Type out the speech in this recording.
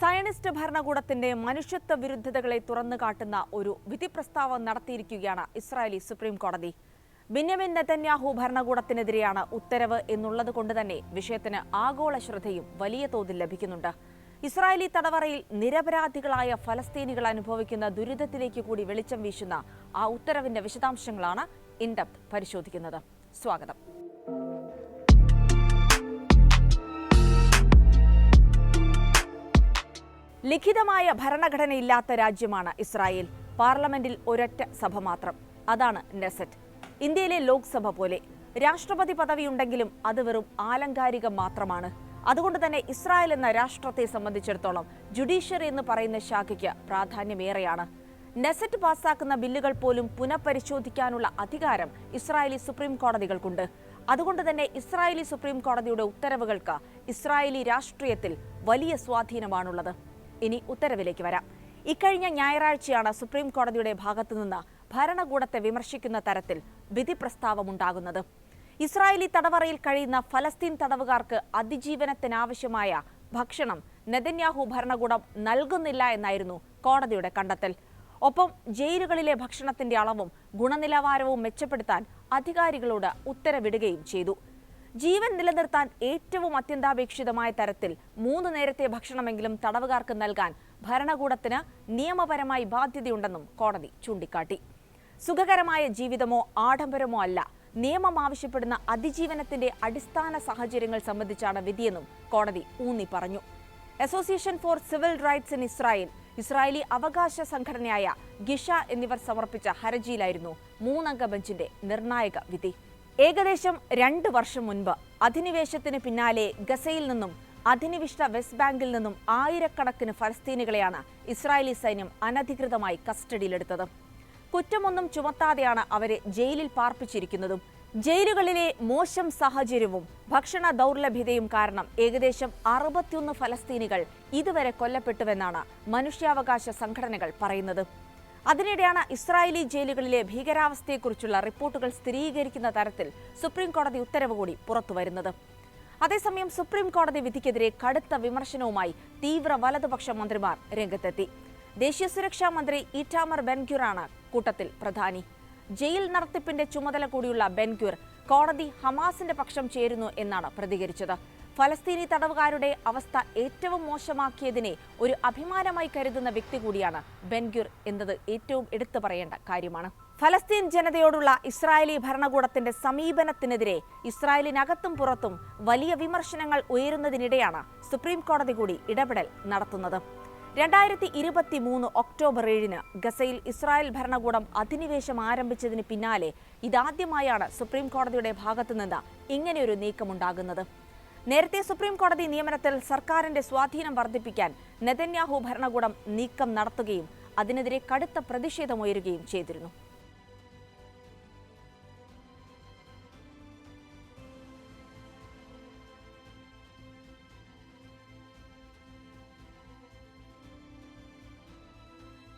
Zionist ഭരണകൂടത്തിന്റെ മനുഷ്യത്വ വിരുദ്ധതകളെ തുറന്നു കാട്ടുന്ന ഒരു വിധി പ്രസ്താവം നടത്തിയിരിക്കുകയാണ് ഇസ്രായേലി സുപ്രീം കോടതി. ബെന്യാമിൻ നെതന്യാഹു ഭരണകൂടത്തിനെതിരെയാണ് ഉത്തരവ് എന്നുള്ളത് കൊണ്ട് തന്നെ വിഷയത്തിന് ആഗോള ശ്രദ്ധയും വലിയ തോതിൽ ലഭിക്കുന്നുണ്ട്. ഇസ്രായേലി തടവറയിൽ നിരപരാധികളായ ഫലസ്തീനികൾ അനുഭവിക്കുന്ന ദുരിതത്തിലേക്ക് കൂടി വെളിച്ചം വീശുന്ന ആ ഉത്തരവിന്റെ വിശദാംശങ്ങളാണ് ഇൻഡപ്ത് പരിശോധിക്കുന്നത്. സ്വാഗതം. ലിഖിതമായ ഭരണഘടനയില്ലാത്ത രാജ്യമാണ് ഇസ്രായേൽ. പാർലമെന്റിൽ ഒരൊറ്റ സഭ മാത്രം. അതാണ് നെസറ്റ്. ഇന്ത്യയിലെ ലോക്സഭ പോലെ രാഷ്ട്രപതി പദവിയുണ്ടെങ്കിലും അത് വെറും ആലങ്കാരികം മാത്രമാണ്. അതുകൊണ്ട് തന്നെ ഇസ്രായേൽ എന്ന രാഷ്ട്രത്തെ സംബന്ധിച്ചിടത്തോളം ജുഡീഷ്യറി എന്ന് പറയുന്ന ശാഖയ്ക്ക് പ്രാധാന്യമേറെയാണ്. നെസറ്റ് പാസാക്കുന്ന ബില്ലുകൾ പോലും പുനഃപരിശോധിക്കാനുള്ള അധികാരം ഇസ്രായേലി സുപ്രീം കോടതികൾക്കുണ്ട്. അതുകൊണ്ട് തന്നെ ഇസ്രായേലി സുപ്രീം കോടതിയുടെ ഉത്തരവുകൾക്ക് ഇസ്രായേലി രാഷ്ട്രീയത്തിൽ വലിയ സ്വാധീനമാണുള്ളത്. ഇനി ഉത്തരവിലേക്ക് വരാം. ഇക്കഴിഞ്ഞ ഞായറാഴ്ചയാണ് സുപ്രീം കോടതിയുടെ ഭാഗത്തുനിന്ന് ഭരണകൂടത്തെ വിമർശിക്കുന്ന തരത്തിൽ വിധി പ്രസ്താവമുണ്ടാകുന്നത് ഇസ്രായേലി തടവറയിൽ കഴിയുന്ന ഫലസ്തീൻ തടവുകാർക്ക് അതിജീവനത്തിനാവശ്യമായ ഭക്ഷണം നെതന്യാഹു ഭരണകൂടം നൽകുന്നില്ല എന്നായിരുന്നു കോടതിയുടെ കണ്ടെത്തൽ. ഒപ്പം ജയിലുകളിലെ ഭക്ഷണത്തിന്റെ അളവും ഗുണനിലവാരവും മെച്ചപ്പെടുത്താൻ അധികാരികളോട് ഉത്തരവിടുകയും ചെയ്തു. ജീവൻ നിലനിർത്താൻ ഏറ്റവും അത്യന്താപേക്ഷിതമായ തരത്തിൽ മൂന്ന് നേരത്തെ ഭക്ഷണമെങ്കിലും തടവുകാർക്ക് നൽകാൻ ഭരണകൂടത്തിന് നിയമപരമായി ബാധ്യതയുണ്ടെന്നും കോടതി ചൂണ്ടിക്കാട്ടി. സുഖകരമായ ജീവിതമോ ആഡംബരമോ അല്ല നിയമം ആവശ്യപ്പെടുന്ന അതിജീവനത്തിന്റെ അടിസ്ഥാന സാഹചര്യങ്ങൾ സംബന്ധിച്ചാണ് വിധിയെന്നും കോടതി ഊന്നി പറഞ്ഞു. Association for civil rights in Israel Israeli അവകാശ സംഘടനയായ ഗിഷ എന്നിവർ സമർപ്പിച്ച ഹർജിയിലായിരുന്നു മൂന്നംഗ ബെഞ്ചിന്റെ നിർണായക വിധി. ഏകദേശം രണ്ട് വർഷം മുൻപ് അധിനിവേശത്തിന് പിന്നാലെ ഗസയിൽ നിന്നും അധിനിവിഷ്ട വെസ്റ്റ് ബാങ്കിൽ നിന്നും ആയിരക്കണക്കിന് ഫലസ്തീനികളെയാണ് ഇസ്രായേലി സൈന്യം അനധികൃതമായി കസ്റ്റഡിയിലെടുത്തത്. കുറ്റമൊന്നും ചുമത്താതെയാണ് അവരെ ജയിലിൽ പാർപ്പിച്ചിരിക്കുന്നതും ജയിലുകളിലെ മോശം സാഹചര്യവും ഭക്ഷണ ദൗർലഭ്യതയും കാരണം ഏകദേശം അറുപത്തിയൊന്ന് ഫലസ്തീനികൾ ഇതുവരെ കൊല്ലപ്പെട്ടുവെന്നാണ് മനുഷ്യാവകാശ സംഘടനകൾ പറയുന്നത്. അതിനിടെയാണ് ഇസ്രായേലി ജയിലുകളിലെ ഭീകരാവസ്ഥയെക്കുറിച്ചുള്ള റിപ്പോർട്ടുകൾ സ്ഥിരീകരിക്കുന്ന തരത്തിൽ സുപ്രീം കോടതി ഉത്തരവ് കൂടി പുറത്തുവരുന്നത്. അതേസമയം സുപ്രീം കോടതി വിധിക്കെതിരെ കടുത്ത വിമർശനവുമായി തീവ്ര വലതുപക്ഷ മന്ത്രിമാർ രംഗത്തെത്തി. ദേശീയ സുരക്ഷാ മന്ത്രി ഇറ്റാമർ ബെൻഗ്യൂറാണ് കൂട്ടത്തിൽ പ്രധാനി. ജയിൽ നടത്തിപ്പിന്റെ ചുമതല കൂടിയുള്ള ബെൻഗ്യുർ കോടതി ഹമാസിന്റെ പക്ഷം ചേരുന്നു എന്നാണ് പ്രതികരിച്ചത്. ഫലസ്തീനി തടവുകാരുടെ അവസ്ഥ ഏറ്റവും മോശമാക്കിയതിനെ ഒരു അഭിമാനമായി കരുതുന്ന വ്യക്തി കൂടിയാണ് ബെൻഗ്യുർ എന്നത് ഏറ്റവും എടുത്തു പറയേണ്ട കാര്യമാണ്. ഫലസ്തീൻ ജനതയോടുള്ള ഇസ്രായേലി ഭരണകൂടത്തിന്റെ സമീപനത്തിനെതിരെ ഇസ്രായേലിനകത്തും പുറത്തും വലിയ വിമർശനങ്ങൾ ഉയരുന്നതിനിടെയാണ് സുപ്രീം കോടതി കൂടി ഇടപെടൽ നടത്തുന്നത്. രണ്ടായിരത്തി ഇരുപത്തി മൂന്ന് ഒക്ടോബർ ഏഴിന് ഗസയിൽ ഇസ്രായേൽ ഭരണകൂടം അധിനിവേശം ആരംഭിച്ചതിന് പിന്നാലെ ഇതാദ്യമായാണ് സുപ്രീം കോടതിയുടെ ഭാഗത്തുനിന്ന് ഇങ്ങനെയൊരു നീക്കമുണ്ടാകുന്നത്. നേരത്തെ സുപ്രീം കോടതി നിയമനത്തിൽ സർക്കാരിന്റെ സ്വാധീനം വർദ്ധിപ്പിക്കാൻ നെതന്യാഹു ഭരണകൂടം നീക്കം നടത്തുകയും അതിനെതിരെ കടുത്ത പ്രതിഷേധമുയരുകയും ചെയ്തിരുന്നു.